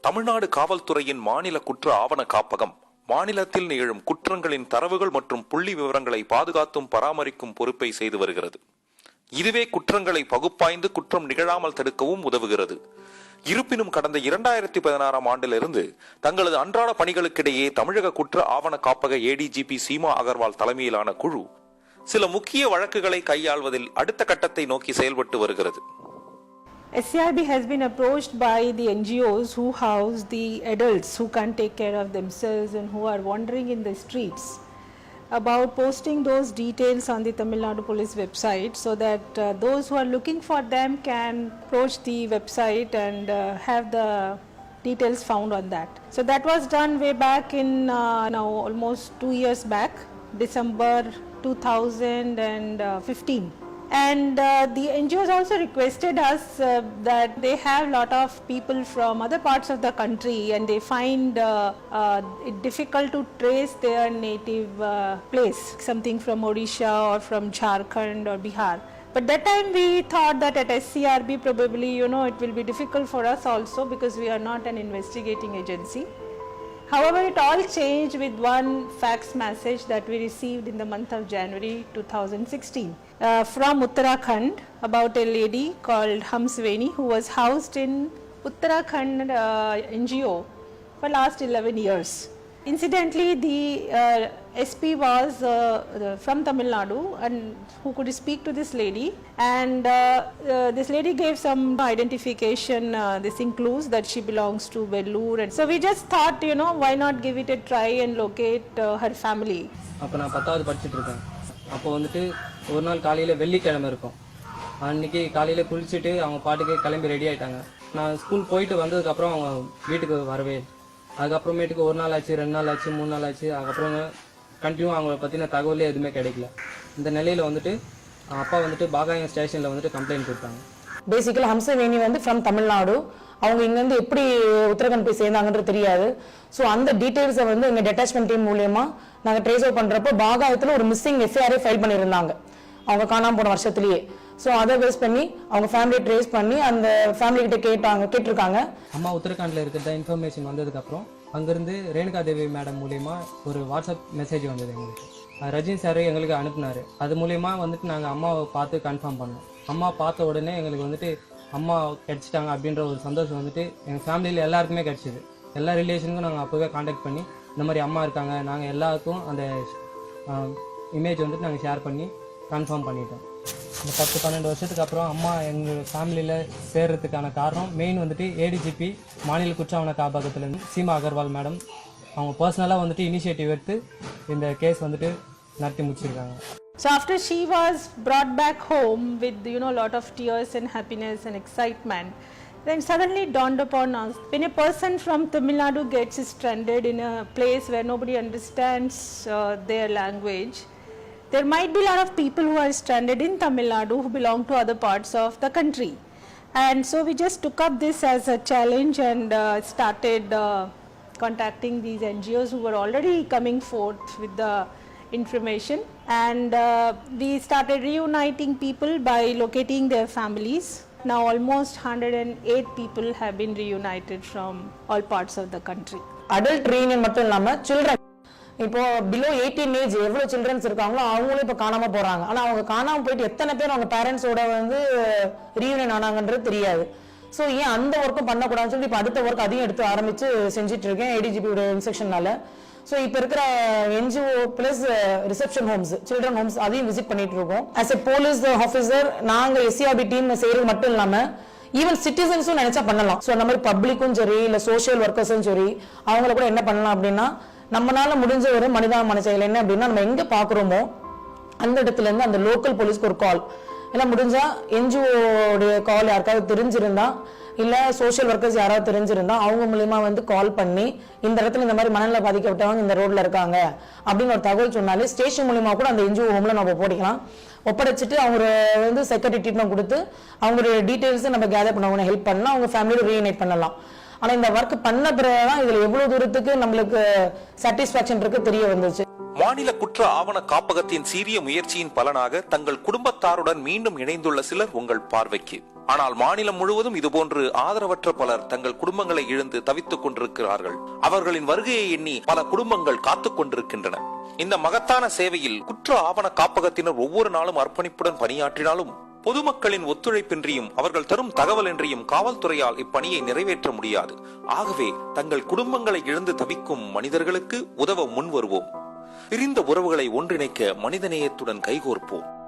தமிழ்நாடு காவல்துறையின் மாநில குற்ற ஆவண காப்பகம். மாநிலத்தில் நிகழும் குற்றங்களின் தரவுகள் மற்றும் புள்ளி விவரங்களை பாதுகாத்தும் பராமரிக்கும் பொறுப்பை செய்து வருகிறது. இதுவே குற்றங்களை பகுப்பாய்ந்து குற்றம் நிகழாமல் தடுக்கவும் உதவுகிறது. இருப்பினும் கடந்த இரண்டாயிரத்தி பதினாறாம் ஆண்டிலிருந்து தங்களது அன்றாட பணிகளுக்கிடையே தமிழக குற்ற ஆவண காப்பக ஏடிஜிபி சீமா அகர்வால் தலைமையிலான குழு சில முக்கிய வழக்குகளை கையாள்வதில் அடுத்த கட்டத்தை நோக்கி செயல்பட்டு வருகிறது. SCRB has been approached by the NGOs who house the adults who can't take care of themselves and who are wandering in the streets about posting those details on the Tamil Nadu Police website so that uh, those who are looking for them can approach the website and uh, have the details found on that. So that was done way back in uh, now almost two years back, December 2015 and uh, the NGOs also requested us uh, that they have a lot of people from other parts of the country and they find uh, uh, it difficult to trace their native uh, place, something from Odisha or from Jharkhand or Bihar. But that time we thought that at SCRB probably you know it will be difficult for us also because we are not an investigating agency. However, it all changed with one fax message that we received in the month of January 2016 uh, from Uttarakhand about a lady called Hamsveni who was housed in Uttarakhand uh, NGO for last 11 years. Incidentally, the uh, SP was uh, the- from Tamil Nadu and who could speak to this lady and uh, uh, this lady gave some identification, uh, this includes that she belongs to Vellore and so we just thought, you know, why not give it a try and locate uh, her family. அப்போ நான் பத்தாவது படிச்சுட்டு இருக்கேன் அப்போ வந்துட்டு ஒரு நாள் காலையில் வெள்ளிக்கிழமை இருக்கும். அன்றைக்கி காலையில் குளிச்சுட்டு அவங்க பாட்டுக்கு கிளம்பி ரெடி ஆகிட்டாங்க நான் ஸ்கூல் போயிட்டு வந்ததுக்கப்புறம் அவங்க வீட்டுக்கு வரவே அதுக்கப்புறமேட்டுக்கு ஒரு நாள் ஆச்சு ரெண்டு நாள் ஆச்சு மூணு நாள் ஆச்சு. அதுக்கப்புறம் கண்டினியூ அவங்கள பற்றின தகவலே எதுவுமே கிடைக்கல. இந்த நிலையில் வந்துட்டு அப்பா வந்துட்டு பாகாயம் ஸ்டேஷனில் வந்துட்டு கம்ப்ளைண்ட் கொடுத்தாங்க. பேசிக்கலி ஹம்சவேணி வந்து ஃப்ரம் தமிழ்நாடு அவங்க இங்கேருந்து எப்படி உத்தரகண்ட் போய் சேர்ந்தாங்கன்றது தெரியாது. ஸோ அந்த டீட்டெயில்ஸை வந்து எங்கள் டெட்டாச்மெண்ட் டீம் மூலியமாக நாங்கள் ட்ரேஸ் அவுட் பண்ணுறப்போ பாகாயத்தில் ஒரு மிஸ்ஸிங் எஃப்ஐஆரே ஃபைல் பண்ணியிருந்தாங்க. அவங்க காணாமல் போன வருஷத்துலேயே. ஸோ அதை பேஸ் பண்ணி அவங்க ஃபேமிலியை ட்ரேஸ் பண்ணி அந்த ஃபேமிலி கிட்ட கேட்டாங்க கேட்டிருக்காங்க. அம்மா உத்தரகாண்டில் இருக்கிற இன்ஃபர்மேஷன் வந்ததுக்கப்புறம் அங்கேருந்து ரேணுகா தேவி மேடம் மூலயமா ஒரு வாட்ஸ்அப் மெசேஜ் வந்தது எங்களுக்கு. ரஜினி சார் எங்களுக்கு அனுப்புனார். அது மூலயமா வந்துட்டு நாங்கள் அம்மாவை பார்த்து கன்ஃபார்ம் பண்ணோம். அம்மா பார்த்த உடனே எங்களுக்கு வந்துட்டு அம்மா கிடைச்சிட்டாங்க அப்படின்ற ஒரு சந்தோஷம் வந்துட்டு எங்கள் ஃபேமிலியில் எல்லாருக்குமே கிடச்சிது. எல்லா ரிலேஷனுக்கும் நாங்கள் அப்போவே காண்டாக்ட் பண்ணி இந்த மாதிரி அம்மா இருக்காங்க நாங்கள் எல்லாருக்கும் அந்த இமேஜ் வந்துட்டு நாங்கள் ஷேர் பண்ணி கன்ஃபார்ம் பண்ணிட்டோம். இந்த பத்து பன்னெண்டு வருஷத்துக்கு அப்புறம் அம்மா எங்கள் ஃபேமிலியில் சேர்றதுக்கான காரணம் மெயின் வந்துட்டு ஏடிஜிபி மாநில குற்றாவண காப்பகத்துலேருந்து சீமா அகர்வால் மேடம். அவங்க பர்சனலாக வந்துட்டு இனிஷியேட்டிவ் எடுத்து இந்த கேஸ் வந்துட்டு நடத்தி முடிச்சிருக்காங்க. So after she was brought back home with you know a lot of tears and happiness and excitement, then suddenly dawned upon us when a person from Tamil Nadu gets stranded in a place where nobody understands uh, their language, there might be a lot of people who are stranded in Tamil Nadu who belong to other parts of the country. And so we just took up this as a challenge and uh, started uh, contacting these NGOs who were already coming forth with the information. And uh, we started reuniting people by locating their families. Now almost 108 people have been reunited from all parts of the country. Adult reunion மட்டும் இல்லாம children இப்போ below eighteen age எவ்வளவு childrens இருக்காங்களோ அவங்களும் இப்போ காணாம போறாங்க. ஆனா அவங்க காணாம போயிட்டு எத்தனை பேர் அவங்க பேரண்ட்ஸோட வந்து ரீயூனியன் ஆனாங்கன்றது தெரியாது. ஸோ ஏன் அந்த ஒர்க்கும் பண்ணக்கூடாதுன்னு சொல்லி இப்போ அடுத்த ஒர்க் அதையும் எடுத்து ஆரம்பிச்சு செஞ்சுட்டு இருக்கேன் ஏடிஜிபியோட இன்ஸ்ட்ரக்ஷனால ஸோ இப்போ இருக்கிற NGO plus reception homes children homes அதையும் விசிட் பண்ணிட்டு இருக்கோம். ஆஸ் எ போலீஸ் ஆஃபீஸர் நாங்கள் எஸ்சிஆர்பி டீம் செய்யறது மட்டும் இல்லாமல் ஈவன் சிட்டிசன்ஸும் நினைச்சா பண்ணலாம். ஸோ அந்த மாதிரி பப்ளிக்கும் சரி இல்லை சோஷியல் ஒர்க்கர்ஸும் சரி அவங்கள கூட என்ன பண்ணலாம் அப்படின்னா நம்மளால முடிஞ்ச ஒரு மனிதாமன செயல் என்ன அப்படின்னா நம்ம எங்கே பார்க்குறோமோ அந்த இடத்துல இருந்து அந்த லோக்கல் போலீஸ்க்கு ஒரு கால் இல்லை முடிஞ்சா என்ஜிஓடைய கால் யாருக்காவது தெரிஞ்சிருந்தா இல்லை சோஷியல் ஒர்க்கர்ஸ் யாராவது தெரிஞ்சிருந்தா அவங்க மூலியமா வந்து கால் பண்ணி இந்த இடத்துல இந்த மாதிரி மனநல பாதிக்கப்பட்டவங்க இந்த ரோட்ல இருக்காங்க அப்படின்னு ஒரு தகவல் சொன்னாலே ஸ்டேஷன் மூலியமா கூட அந்த என்ஜிஓ ஹோம்ல நம்ம போட்டிக்கலாம். ஒப்படைச்சிட்டு அவங்க வந்து செக்யூரிட்டி ட்ரீட்மெண்ட் கொடுத்து அவங்களுடைய டீட்டெயில்ஸை நம்ம கேதர் பண்ணவங்க ஹெல்ப் பண்ணலாம் அவங்க ஃபேமிலியோட ரீயூனைட் பண்ணலாம். ஆனா இந்த ஒர்க் பண்ண பிறகுதான் இதுல எவ்வளவு தூரத்துக்கு நம்மளுக்கு சாட்டிஸ்பாக்சன் இருக்கு தெரிய வந்துச்சு மாநில குற்ற ஆவண காப்பகத்தின் சீரிய முயற்சியின் பலனாக தங்கள் குடும்பத்தாருடன் மீண்டும் இணைந்துள்ள சிலர் உங்கள் பார்வைக்கு. ஆனால் மாநிலம் முழுவதும் இதுபோன்று ஆதரவற்ற பலர் தங்கள் குடும்பங்களை இழந்து தவித்துக் கொண்டிருக்கிறார்கள். அவர்களின் வருகையை எண்ணி பல குடும்பங்கள் காத்துக் கொண்டிருக்கின்றன. இந்த மகத்தான சேவையில் குற்ற ஆவண காப்பகத்தினர் ஒவ்வொரு நாளும் அர்ப்பணிப்புடன் பணியாற்றினாலும் பொதுமக்களின் ஒத்துழைப்பின்றியும் அவர்கள் தரும் தகவலின்றியும் காவல்துறையால் இப்பணியை நிறைவேற்ற முடியாது. ஆகவே தங்கள் குடும்பங்களை இழந்து தவிக்கும் மனிதர்களுக்கு உதவ முன்வருவோம். பிரிந்த உறவுகளை ஒன்றிணைக்க மனிதநேயத்துடன் கைகோர்ப்போம்.